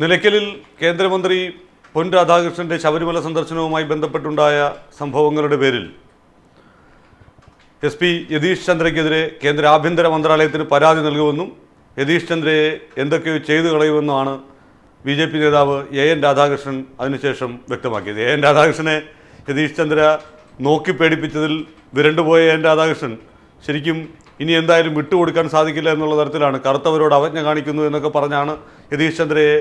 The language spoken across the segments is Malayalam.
നിലയ്ക്കലിൽ കേന്ദ്രമന്ത്രി പൊൻ രാധാകൃഷ്ണന്റെ ശബരിമല സന്ദർശനവുമായി ബന്ധപ്പെട്ടുണ്ടായ സംഭവങ്ങളുടെ പേരിൽ എസ് പി യതീഷ് ചന്ദ്രയ്ക്കെതിരെ കേന്ദ്ര ആഭ്യന്തര മന്ത്രാലയത്തിന് പരാതി നൽകുമെന്നും യതീഷ് ചന്ദ്രയെ എന്തൊക്കെയോ ചെയ്തു കളയുമെന്നുമാണ് ബി ജെ പി നേതാവ് എ എൻ രാധാകൃഷ്ണൻ അതിനുശേഷം വ്യക്തമാക്കിയത്. എ എൻ രാധാകൃഷ്ണനെ യതീഷ് ചന്ദ്ര നോക്കി പേടിപ്പിച്ചതിൽ വിരണ്ടുപോയ എൻ രാധാകൃഷ്ണൻ ശരിക്കും ഇനി എന്തായാലും വിട്ടുകൊടുക്കാൻ സാധിക്കില്ല എന്നുള്ള തരത്തിലാണ് കറുത്തവരോട് അവജ്ഞ കാണിക്കുന്നു എന്നൊക്കെ പറഞ്ഞാണ് യതീഷ് ചന്ദ്രയെ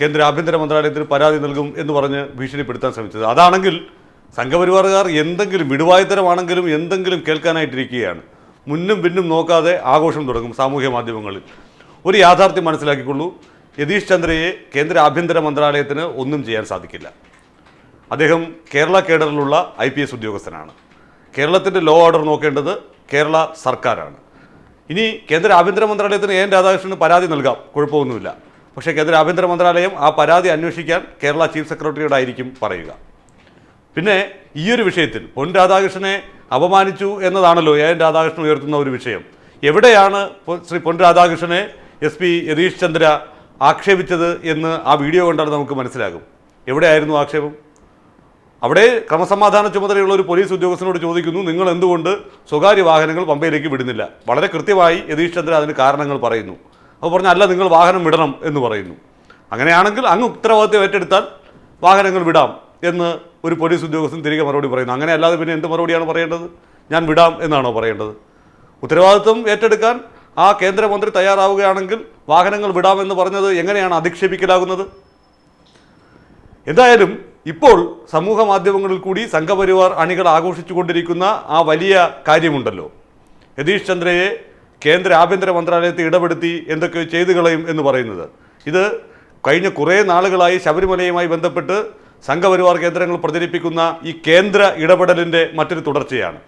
കേന്ദ്ര ആഭ്യന്തര മന്ത്രാലയത്തിന് പരാതി നൽകും എന്ന് പറഞ്ഞ് ഭീഷണിപ്പെടുത്താൻ ശ്രമിച്ചത്. അതാണെങ്കിൽ സംഘപരിവാറുകാർ എന്തെങ്കിലും വിടുവായുത്തരമാണെങ്കിലും എന്തെങ്കിലും കേൾക്കാനായിട്ടിരിക്കുകയാണ്. മുന്നും പിന്നും നോക്കാതെ ആഘോഷം തുടങ്ങും സാമൂഹ്യ മാധ്യമങ്ങളിൽ. ഒരു യാഥാർത്ഥ്യം മനസ്സിലാക്കിക്കൊള്ളൂ. യതീഷ് ചന്ദ്രയെ കേന്ദ്ര ആഭ്യന്തര മന്ത്രാലയത്തിന് ഒന്നും ചെയ്യാൻ സാധിക്കില്ല. അദ്ദേഹം കേരള കേഡറിലുള്ള ഐ പി എസ് ഉദ്യോഗസ്ഥനാണ്. കേരളത്തിന്റെ ലോ ഓർഡർ നോക്കേണ്ടത് കേരള സർക്കാരാണ്. ഇനി കേന്ദ്ര ആഭ്യന്തര മന്ത്രാലയത്തിന് എൻ രാധാകൃഷ്ണന് പരാതി നൽകാം. കുഴപ്പമൊന്നുമില്ല. പക്ഷേ കേന്ദ്ര ആഭ്യന്തര മന്ത്രാലയം ആ പരാതി അന്വേഷിക്കാൻ കേരള ചീഫ് സെക്രട്ടറിയോടായിരിക്കും പറയുക. പിന്നെ ഈ ഒരു വിഷയത്തിൽ പൊൻ രാധാകൃഷ്ണനെ അപമാനിച്ചു എന്നതാണല്ലോ എ എൻ രാധാകൃഷ്ണൻ ഉയർത്തുന്ന ഒരു വിഷയം. എവിടെയാണ് ശ്രീ പൊൻ രാധാകൃഷ്ണനെ എസ് പി യതീഷ് ചന്ദ്ര ആക്ഷേപിച്ചത് എന്ന് ആ വീഡിയോ കണ്ടാൽ നമുക്ക് മനസ്സിലാകും. എവിടെയായിരുന്നു ആക്ഷേപം? അവിടെ ക്രമസമാധാന ചുമതലയുള്ള ഒരു പോലീസ് ഉദ്യോഗസ്ഥനോട് ചോദിക്കുന്നു നിങ്ങൾ എന്തുകൊണ്ട് സ്വകാര്യ വാഹനങ്ങൾ പമ്പയിലേക്ക് വിടുന്നില്ല? വളരെ കൃത്യമായി യതീഷ് ചന്ദ്ര അതിന് കാരണങ്ങൾ പറയുന്നു. അപ്പോൾ പറഞ്ഞു അല്ല നിങ്ങൾ വാഹനം വിടണം എന്ന് പറയുന്നു. അങ്ങനെയാണെങ്കിൽ അങ്ങ് ഉത്തരവാദിത്വം ഏറ്റെടുത്താൽ വാഹനങ്ങൾ വിടാം എന്ന് ഒരു പോലീസ് ഉദ്യോഗസ്ഥൻ തിരികെ മറുപടി പറയുന്നു. അങ്ങനെ അല്ലാതെ പിന്നെ എന്ത് മറുപടിയാണ് പറയേണ്ടത്? ഞാൻ വിടാം എന്നാണോ പറയേണ്ടത്? ഉത്തരവാദിത്വം ഏറ്റെടുക്കാൻ ആ കേന്ദ്രമന്ത്രി തയ്യാറാവുകയാണെങ്കിൽ വാഹനങ്ങൾ വിടാമെന്ന് പറഞ്ഞത് എങ്ങനെയാണ് അധിക്ഷേപിക്കലാകുന്നത്? എന്തായാലും ഇപ്പോൾ സമൂഹ മാധ്യമങ്ങളിൽ കൂടി സംഘപരിവാർ അണികൾ ആഘോഷിച്ചുകൊണ്ടിരിക്കുന്ന ആ വലിയ കാര്യമുണ്ടല്ലോ. യതീഷ് ചന്ദ്രയെ കേന്ദ്ര ആഭ്യന്തര മന്ത്രാലയത്തെ ഇടപെടുത്തി എന്തൊക്കെ ചെയ്തു കളയും എന്ന് പറയുന്നത്. ഇത് കഴിഞ്ഞ കുറേ നാളുകളായി ശബരിമലയുമായി ബന്ധപ്പെട്ട് സംഘപരിവാർ കേന്ദ്രങ്ങൾ പ്രചരിപ്പിക്കുന്ന ഈ കേന്ദ്ര ഇടപെടലിന്റെ മറ്റൊരു തുടർച്ചയാണ്.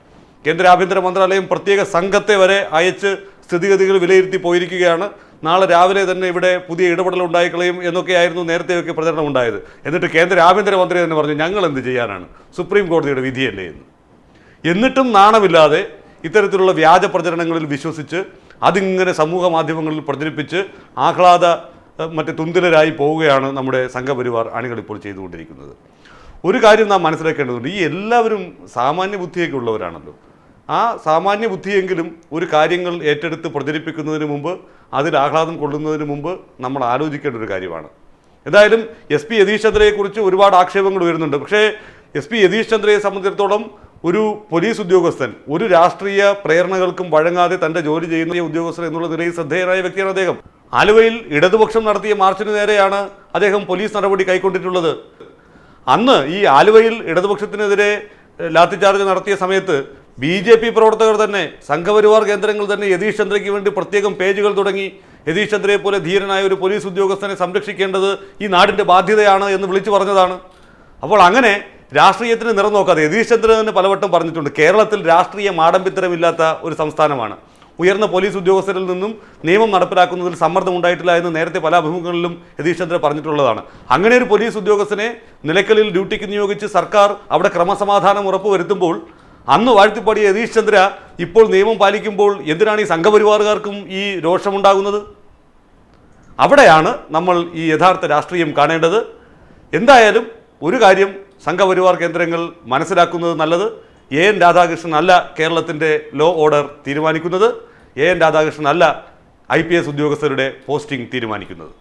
കേന്ദ്ര ആഭ്യന്തര മന്ത്രാലയം പ്രത്യേക സംഘത്തെ വരെ അയച്ച് സ്ഥിതിഗതികൾ വിലയിരുത്തി പോയിരിക്കുകയാണ്. നാളെ രാവിലെ തന്നെ ഇവിടെ പുതിയ ഇടപെടൽ ഉണ്ടായിക്കളയും എന്നൊക്കെയായിരുന്നു നേരത്തെയൊക്കെ പ്രചരണം ഉണ്ടായത്. എന്നിട്ട് കേന്ദ്ര ആഭ്യന്തരമന്ത്രി തന്നെ പറഞ്ഞു ഞങ്ങൾ എന്ത് ചെയ്യാനാണ്? സുപ്രീം കോടതിയുടെ വിധിയല്ലേ എന്ന്. എന്നിട്ടും നാണമില്ലാതെ ഇത്തരത്തിലുള്ള വ്യാജ പ്രചരണങ്ങളിൽ വിശ്വസിച്ച് അതിങ്ങനെ സമൂഹ മാധ്യമങ്ങളിൽ പ്രചരിപ്പിച്ച് ആഹ്ലാദ മറ്റ് തുന്തിലരായി പോവുകയാണ് നമ്മുടെ സംഘപരിവാർ അണികൾ ഇപ്പോൾ ചെയ്തുകൊണ്ടിരിക്കുന്നത്. ഒരു കാര്യം നാം മനസ്സിലാക്കേണ്ടതുണ്ട് ഈ എല്ലാവരും സാമാന്യ ബുദ്ധിയൊക്കെ ഉള്ളവരാണല്ലോ. ആ സാമാന്യ ബുദ്ധിയെങ്കിലും ഒരു കാര്യങ്ങൾ ഏറ്റെടുത്ത് പ്രചരിപ്പിക്കുന്നതിന് മുമ്പ് അതിൽ ആഹ്ലാദം കൊള്ളുന്നതിന് മുമ്പ് നമ്മൾ ആലോചിക്കേണ്ട ഒരു കാര്യമാണ്. എന്തായാലും എസ് പി യതീഷ് ചന്ദ്രയെക്കുറിച്ച് ഒരുപാട് ആക്ഷേപങ്ങൾ വരുന്നുണ്ട് പക്ഷേ എസ് പി യതീഷ് ചന്ദ്രയെ സംബന്ധിച്ചിടത്തോളം ഒരു പോലീസ് ഉദ്യോഗസ്ഥൻ ഒരു രാഷ്ട്രീയ പ്രേരണകൾക്കും വഴങ്ങാതെ തന്റെ ജോലി ചെയ്യുന്ന ഉദ്യോഗസ്ഥൻ എന്നുള്ള നിലയിൽ ശ്രദ്ധേയനായ വ്യക്തിയാണ് അദ്ദേഹം. ആലുവയിൽ ഇടതുപക്ഷം നടത്തിയ മാർച്ചിന് നേരെയാണ് അദ്ദേഹം പോലീസ് നടപടി കൈക്കൊണ്ടിട്ടുള്ളത്. അന്ന് ഈ ആലുവയിൽ ഇടതുപക്ഷത്തിനെതിരെ ലാത്തിചാർജ് നടത്തിയ സമയത്ത് ബി ജെ പി പ്രവർത്തകർ തന്നെ സംഘപരിവാർ കേന്ദ്രങ്ങൾ തന്നെ യതീഷ് ചന്ദ്രയ്ക്ക് വേണ്ടി പ്രത്യേകം പേജുകൾ തുടങ്ങി യതീഷ് ചന്ദ്രയെ പോലെ ധീരനായ ഒരു പോലീസ് ഉദ്യോഗസ്ഥനെ സംരക്ഷിക്കേണ്ടത് ഈ നാടിന്റെ ബാധ്യതയാണ് എന്ന് വിളിച്ചു പറഞ്ഞതാണ്. അപ്പോൾ അങ്ങനെ രാഷ്ട്രീയത്തിന് നിറം നോക്കാതെ യതീഷ് ചന്ദ്ര തന്നെ പലവട്ടം പറഞ്ഞിട്ടുണ്ട് കേരളത്തിൽ രാഷ്ട്രീയ മാടമ്പിത്തരമില്ലാത്ത ഒരു സംസ്ഥാനമാണ്. ഉയർന്ന പോലീസ് ഉദ്യോഗസ്ഥരിൽ നിന്നും നിയമം നടപ്പിലാക്കുന്നതിൽ സമ്മർദ്ദം ഉണ്ടായിട്ടില്ല എന്ന് നേരത്തെ പല അഭിമുഖങ്ങളിലും യതീഷ് ചന്ദ്ര പറഞ്ഞിട്ടുള്ളതാണ്. അങ്ങനെ ഒരു പോലീസ് ഉദ്യോഗസ്ഥനെ നിലയ്ക്കലിൽ ഡ്യൂട്ടിക്ക് നിയോഗിച്ച് സർക്കാർ അവിടെ ക്രമസമാധാനം ഉറപ്പുവരുത്തുമ്പോൾ അന്ന് വാഴ്ത്തിപ്പാടിയ യതീഷ് ചന്ദ്ര ഇപ്പോൾ നിയമം പാലിക്കുമ്പോൾ എന്തിനാണ് ഈ സംഘപരിവാറുകാർക്കും ഈ രോഷമുണ്ടാകുന്നത്? അവിടെയാണ് നമ്മൾ ഈ യഥാർത്ഥ രാഷ്ട്രീയം കാണേണ്ടത്. എന്തായാലും ഒരു കാര്യം സംഘപരിവാർ കേന്ദ്രങ്ങൾ മനസ്സിലാക്കുന്നത് നല്ലത്. എ എൻ രാധാകൃഷ്ണൻ അല്ല കേരളത്തിന്റെ ലോ ഓർഡർ തീരുമാനിക്കുന്നത്. എ എൻ രാധാകൃഷ്ണൻ അല്ല ഐ പി എസ് ഉദ്യോഗസ്ഥരുടെ പോസ്റ്റിംഗ് തീരുമാനിക്കുന്നത്.